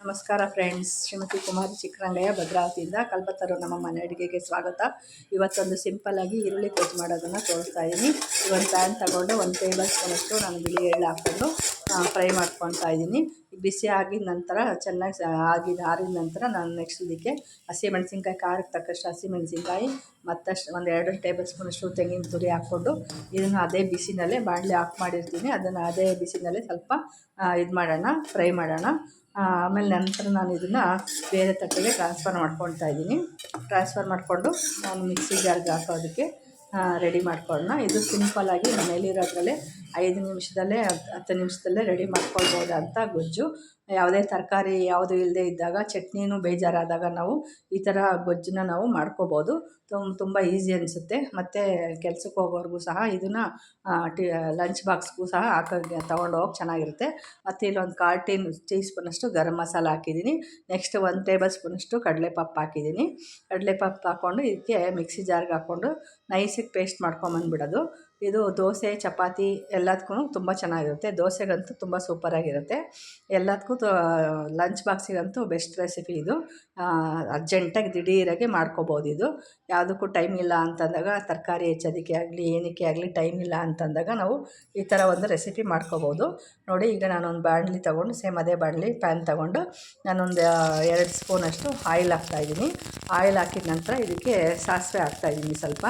ನಮಸ್ಕಾರ ಫ್ರೆಂಡ್ಸ್, ಶ್ರೀಮತಿ ಕುಮಾರಿ ಚಿಕ್ಕರಂಗಯ್ಯ, ಭದ್ರಾವತಿಯಿಂದ ಕಲ್ಪತರು ನಮ್ಮ ಮನೆ ಅಡುಗೆಗೆ ಸ್ವಾಗತ. ಇವತ್ತೊಂದು ಸಿಂಪಲ್ಲಾಗಿ ಈರುಳ್ಳಿ ಕೊಚ್ಚು ಮಾಡೋದನ್ನು ತೋರಿಸ್ತಾ ಇದ್ದೀನಿ ಒಂದು ಪ್ಯಾನ್ ತಗೊಂಡು ಒಂದು ಟೇಬಲ್ ಸ್ಪೂನಷ್ಟು ನಾನು ಬಿಳಿ ಎಳ್ಳು ಹಾಕ್ಕೊಂಡು ಫ್ರೈ ಮಾಡ್ಕೊತಾ ಇದ್ದೀನಿ. ಬಿಸಿ ಆಗಿದ ನಂತರ, ಚೆನ್ನಾಗಿ ಆಗಿದ ಆರಿದ ನಂತರ ನಾನು ನೆಕ್ಸ್ಟ್ ಇದಕ್ಕೆ ಹಸಿಮೆಣ್ಸಿನ್ಕಾಯಿ ಖಾರಕ್ಕೆ ತಕ್ಕಷ್ಟು ಹಸಿಮೆಣ್ಸಿನ್ಕಾಯಿ ಮತ್ತಷ್ಟು ಒಂದು ಎರಡು ಟೇಬಲ್ ಸ್ಪೂನಷ್ಟು ತೆಂಗಿನ ತುರಿ ಹಾಕ್ಕೊಂಡು ಇದನ್ನು ಅದೇ ಬಿಸಿನಲ್ಲೇ ಬಾಣಲೆ ಆಫ್ ಮಾಡಿರ್ತೀನಿ. ಅದನ್ನು ಅದೇ ಬಿಸಿನಲ್ಲೇ ಸ್ವಲ್ಪ ಇದು ಮಾಡೋಣ, ಫ್ರೈ ಮಾಡೋಣ. ಆಮೇಲೆ ನಂತರ ನಾನು ಇದನ್ನು ಬೇರೆ ತಟ್ಟೆಗೆ ಟ್ರಾನ್ಸ್ಫರ್ ಮಾಡ್ಕೊಳ್ತಾ ಇದ್ದೀನಿ. ಟ್ರಾನ್ಸ್ಫರ್ ಮಾಡಿಕೊಂಡು ನಾನು ಮಿಕ್ಸಿ ಜಾರ್ಗೆ ಹಾಕೋದಕ್ಕೆ ರೆಡಿ ಮಾಡ್ಕೊಳ್ಳೋಣ ಇದು ಸಿಂಪಲ್ಲಾಗಿ ಮನೇಲಿರೋದ್ರಲ್ಲೇ ಐದು ನಿಮಿಷದಲ್ಲೇ ಹತ್ತು ನಿಮಿಷದಲ್ಲೇ ರೆಡಿ ಮಾಡ್ಕೊಳ್ಬೋದಂಥ ಗೊಜ್ಜು. ಯಾವುದೇ ತರಕಾರಿ ಯಾವುದು ಇಲ್ಲದೆ ಇದ್ದಾಗ, ಚಟ್ನಿನೂ ಬೇಜಾರಾದಾಗ ನಾವು ಈ ಥರ ಗೊಜ್ಜನ್ನ ನಾವು ಮಾಡ್ಕೋಬೋದು. ತುಂಬ ಈಸಿ ಅನಿಸುತ್ತೆ. ಮತ್ತು ಕೆಲ್ಸಕ್ಕೆ ಹೋಗೋರ್ಗೂ ಸಹ ಇದನ್ನು ಟಿ ಲಂಚ್ ಬಾಕ್ಸ್ಗೂ ಸಹ ಹಾಕೋಕ್ಕೆ ತೊಗೊಂಡೋಗಿ ಚೆನ್ನಾಗಿರುತ್ತೆ. ಮತ್ತು ಇಲ್ಲೊಂದು ಕಾಲು ಟೀ ಟೀ ಸ್ಪೂನಷ್ಟು ಗರಂ ಮಸಾಲ ಹಾಕಿದ್ದೀನಿ. ನೆಕ್ಸ್ಟ್ ಒಂದು ಟೇಬಲ್ ಸ್ಪೂನಷ್ಟು ಕಡಲೆಪಪ್ಪು ಹಾಕಿದ್ದೀನಿ. ಕಡಲೆಪಪ್ಪು ಹಾಕ್ಕೊಂಡು ಇದಕ್ಕೆ ಮಿಕ್ಸಿ ಜಾರ್ಗೆ ಹಾಕ್ಕೊಂಡು ನೈಸಿಗೆ ಪೇಸ್ಟ್ ಮಾಡ್ಕೊಂಬಂದ್ಬಿಡೋದು. ಇದು ದೋಸೆ, ಚಪಾತಿ ಎಲ್ಲದಕ್ಕೂ ತುಂಬ ಚೆನ್ನಾಗಿರುತ್ತೆ. ದೋಸೆಗಂತೂ ತುಂಬ ಸೂಪರಾಗಿರುತ್ತೆ. ಎಲ್ಲದಕ್ಕೂ ಲಂಚ್ ಬಾಕ್ಸಿಗಂತೂ ಬೆಸ್ಟ್ ರೆಸಿಪಿ ಇದು. ಅರ್ಜೆಂಟಾಗಿ ದಿಢೀರಾಗಿ ಮಾಡ್ಕೋಬೋದು ಇದು. ಯಾವುದಕ್ಕೂ ಟೈಮ್ ಇಲ್ಲ ಅಂತಂದಾಗ, ತರಕಾರಿ ಹೆಚ್ಚೋದಕ್ಕೆ ಆಗಲಿ, ಏನಕ್ಕೆ ಆಗಲಿ ಟೈಮ್ ಇಲ್ಲ ಅಂತಂದಾಗ ನಾವು ಈ ಥರ ಒಂದು ರೆಸಿಪಿ ಮಾಡ್ಕೋಬೋದು. ನೋಡಿ, ಈಗ ನಾನೊಂದು ಬಾಣಲಿ ತೊಗೊಂಡು ಸೇಮ್ ಅದೇ ಬಾಣಲಿ ಪ್ಯಾನ್ ತೊಗೊಂಡು, ನಾನೊಂದು ಎರಡು ಸ್ಪೂನಷ್ಟು ಆಯಿಲ್ ಹಾಕ್ತಾಯಿದ್ದೀನಿ ಆಯಿಲ್ ಹಾಕಿದ ನಂತರ ಇದಕ್ಕೆ ಸಾಸಿವೆ ಹಾಕ್ತಾಯಿದ್ದೀನಿ ಸ್ವಲ್ಪ.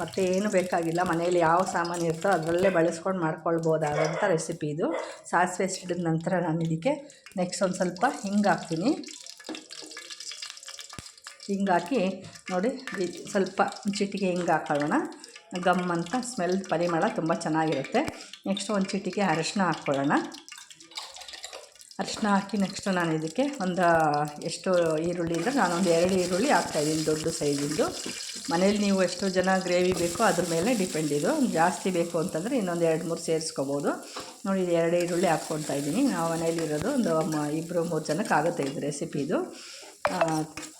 ಮತ್ತು ಏನು ಬೇಕಾಗಿಲ್ಲ. ಮನೆಯಲ್ಲಿ ಯಾವ ಸಾಮಾನು ಇರ್ತೋ ಅದರಲ್ಲೇ ಬಳಸ್ಕೊಂಡು ಮಾಡ್ಕೊಳ್ಬೋದಾದಂಥ ರೆಸಿಪಿ ಇದು. ಸಾಸಿವೆ ಸಿಡಿದ ನಂತರ ನಾನು ಇದಕ್ಕೆ ನೆಕ್ಸ್ಟ್ ಒಂದು ಸ್ವಲ್ಪ ಹಿಂಗೆ ಹಾಕ್ತೀನಿ. ಹಿಂಗಾಕಿ ನೋಡಿ ಸ್ವಲ್ಪ ಚಿಟಿಕೆ ಹಿಂಗೆ ಹಾಕೊಳ್ಳೋಣ. ಗಮ್ ಅಂತ ಸ್ಮೆಲ್ ಪರಿಮಳ ತುಂಬ ಚೆನ್ನಾಗಿರುತ್ತೆ. ನೆಕ್ಸ್ಟ್ ಒಂದು ಚಿಟಿಕೆ ಅರಶಿನ ಹಾಕ್ಕೊಳ್ಳೋಣ. ಅರಿಶಿನ ಹಾಕಿ ನೆಕ್ಸ್ಟ್ ನಾನು ಇದಕ್ಕೆ ಒಂದು ಎಷ್ಟು ಈರುಳ್ಳಿ ಇದ್ದರೆ ನಾನೊಂದು ಎರಡು ಈರುಳ್ಳಿ ಹಾಕ್ತಾಯಿದ್ದೀನಿ ದೊಡ್ಡ ಸೈಜಿಂದು ಮನೇಲಿ ನೀವು ಎಷ್ಟು ಜನ ಗ್ರೇವಿ ಬೇಕೋ ಅದ್ರ ಮೇಲೆ ಡಿಪೆಂಡ್ ಇದು. ಜಾಸ್ತಿ ಬೇಕು ಅಂತಂದರೆ ಇನ್ನೊಂದು ಎರಡು, ಮೂರು ಸೇರಿಸ್ಕೋಬೋದು. ನೋಡಿ, ಇದು ಎರಡು ಈರುಳ್ಳಿ ಹಾಕ್ಕೊಳ್ತಾ ಇದ್ದೀನಿ. ನಾವು ಮನೇಲಿರೋದು ಒಂದು ಇಬ್ಬರು ಮೂರು ಜನಕ್ಕೆ ಆಗುತ್ತೆ ಇದು ರೆಸಿಪಿ ಇದು.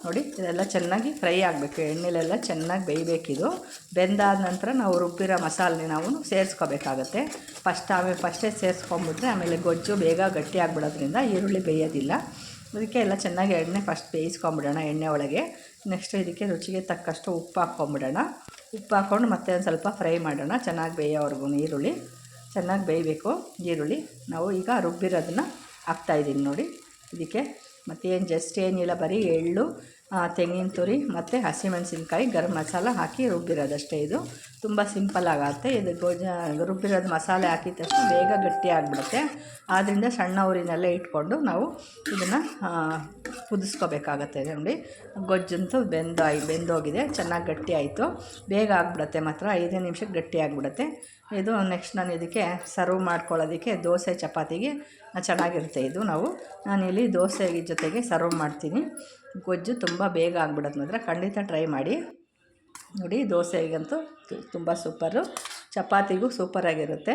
ನೋಡಿ, ಇದೆಲ್ಲ ಚೆನ್ನಾಗಿ ಫ್ರೈ ಆಗಬೇಕು. ಎಣ್ಣೆಲೆಲ್ಲ ಚೆನ್ನಾಗಿ ಬೇಯಬೇಕಿದು ಬೆಂದಾದ ನಂತರ ನಾವು ರುಬ್ಬಿರೋ ಮಸಾಲೆ ನಾವು ಸೇರಿಸ್ಕೋಬೇಕಾಗತ್ತೆ. ಫಸ್ಟ್ ಆಮೇಲೆ ಫಸ್ಟೇ ಸೇರಿಸ್ಕೊಂಬಿಟ್ರೆ ಆಮೇಲೆ ಗೊಜ್ಜು ಬೇಗ ಗಟ್ಟಿ ಆಗಿಬಿಡೋದ್ರಿಂದ ಈರುಳ್ಳಿ ಬೇಯೋದಿಲ್ಲ. ಅದಕ್ಕೆ ಎಲ್ಲ ಚೆನ್ನಾಗಿ ಎಣ್ಣೆ ಫಸ್ಟ್ ಬೇಯಿಸ್ಕೊಂಬಿಡೋಣ ಎಣ್ಣೆ ಒಳಗೆ. ನೆಕ್ಸ್ಟ್ ಇದಕ್ಕೆ ರುಚಿಗೆ ತಕ್ಕಷ್ಟು ಉಪ್ಪು ಹಾಕ್ಕೊಂಬಿಡೋಣ. ಉಪ್ಪು ಹಾಕ್ಕೊಂಡು ಮತ್ತೆ ಒಂದು ಸ್ವಲ್ಪ ಫ್ರೈ ಮಾಡೋಣ. ಚೆನ್ನಾಗಿ ಬೇಯೋವರೆಗೂ ಈರುಳ್ಳಿ. ಚೆನ್ನಾಗಿ ಬೇಯಬೇಕು ಈರುಳ್ಳಿ. ನಾವು ಈಗ ರುಬ್ಬಿರೋದನ್ನ ಹಾಕ್ತಾಯಿದ್ದೀನಿ ನೋಡಿ. ಇದಕ್ಕೆ ಮತ್ತೇನು ಜಸ್ಟ್ ಏನಿಲ್ಲ, ಬರೀ ಎಳ್ಳು ತೆಂಗಿನ ತುರಿ ಮತ್ತು ಹಸಿಮೆಣಸಿನ್ಕಾಯಿ, ಗರಂ ಮಸಾಲ ಹಾಕಿ ರುಬ್ಬಿರೋದಷ್ಟೇ ಇದು. ತುಂಬ ಸಿಂಪಲ್ ಆಗುತ್ತೆ. ಇದು ಗೋಜ ರುಬ್ಬಿರೋದು ಮಸಾಲೆ ಹಾಕಿದ ತಕ್ಷಣ ಬೇಗ ಗಟ್ಟಿ ಆಗಿಬಿಡುತ್ತೆ. ಆದ್ದರಿಂದ ಸಣ್ಣ ಊರಿನಲ್ಲೇ ಇಟ್ಕೊಂಡು ನಾವು ಇದನ್ನು ಕುದಿಸ್ಕೋಬೇಕಾಗತ್ತೆ ನೋಡಿ. ಗೊಜ್ಜಂತೂ ಬೆಂದಾಯಿ, ಬೆಂದೋಗಿದೆ, ಚೆನ್ನಾಗಿ ಗಟ್ಟಿ ಆಯಿತು ಬೇಗ ಆಗಿಬಿಡುತ್ತೆ ಮಾತ್ರ, ಐದೇ ನಿಮಿಷಕ್ಕೆ ಗಟ್ಟಿ ಆಗಿಬಿಡತ್ತೆ. ಇದು ನೆಕ್ಸ್ಟ್ ನಾನು ಇದಕ್ಕೆ ಸರ್ವ್ ಮಾಡ್ಕೊಳ್ಳೋದಕ್ಕೆ ದೋಸೆ ಚಪಾತಿಗೆ ಚೆನ್ನಾಗಿರುತ್ತೆ ಇದು ನಾವು. ನಾನಿಲ್ಲಿ ದೋಸೆ ಜೊತೆಗೆ ಸರ್ವ್ ಮಾಡ್ತೀನಿ. ಗೊಜ್ಜು ತುಂಬ ಬೇಗ ಆಗ್ಬಿಡತ್ತೆ ಮಾತ್ರ, ಖಂಡಿತ ಟ್ರೈ ಮಾಡಿ. ನೋಡಿ, ದೋಸೆಗಂತೂ ತುಂಬ ಸೂಪರು ಚಪಾತಿಗೂ ಸೂಪರಾಗಿರುತ್ತೆ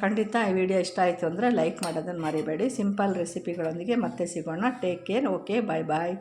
ಖಂಡಿತ ಈ ವಿಡಿಯೋ ಇಷ್ಟ ಆಯಿತು ಅಂದರೆ ಲೈಕ್ ಮಾಡೋದನ್ನು ಮರಿಬೇಡಿ. ಸಿಂಪಲ್ ರೆಸಿಪಿಗಳೊಂದಿಗೆ ಮತ್ತೆ ಸಿಗೋಣ. Take care okay bye bye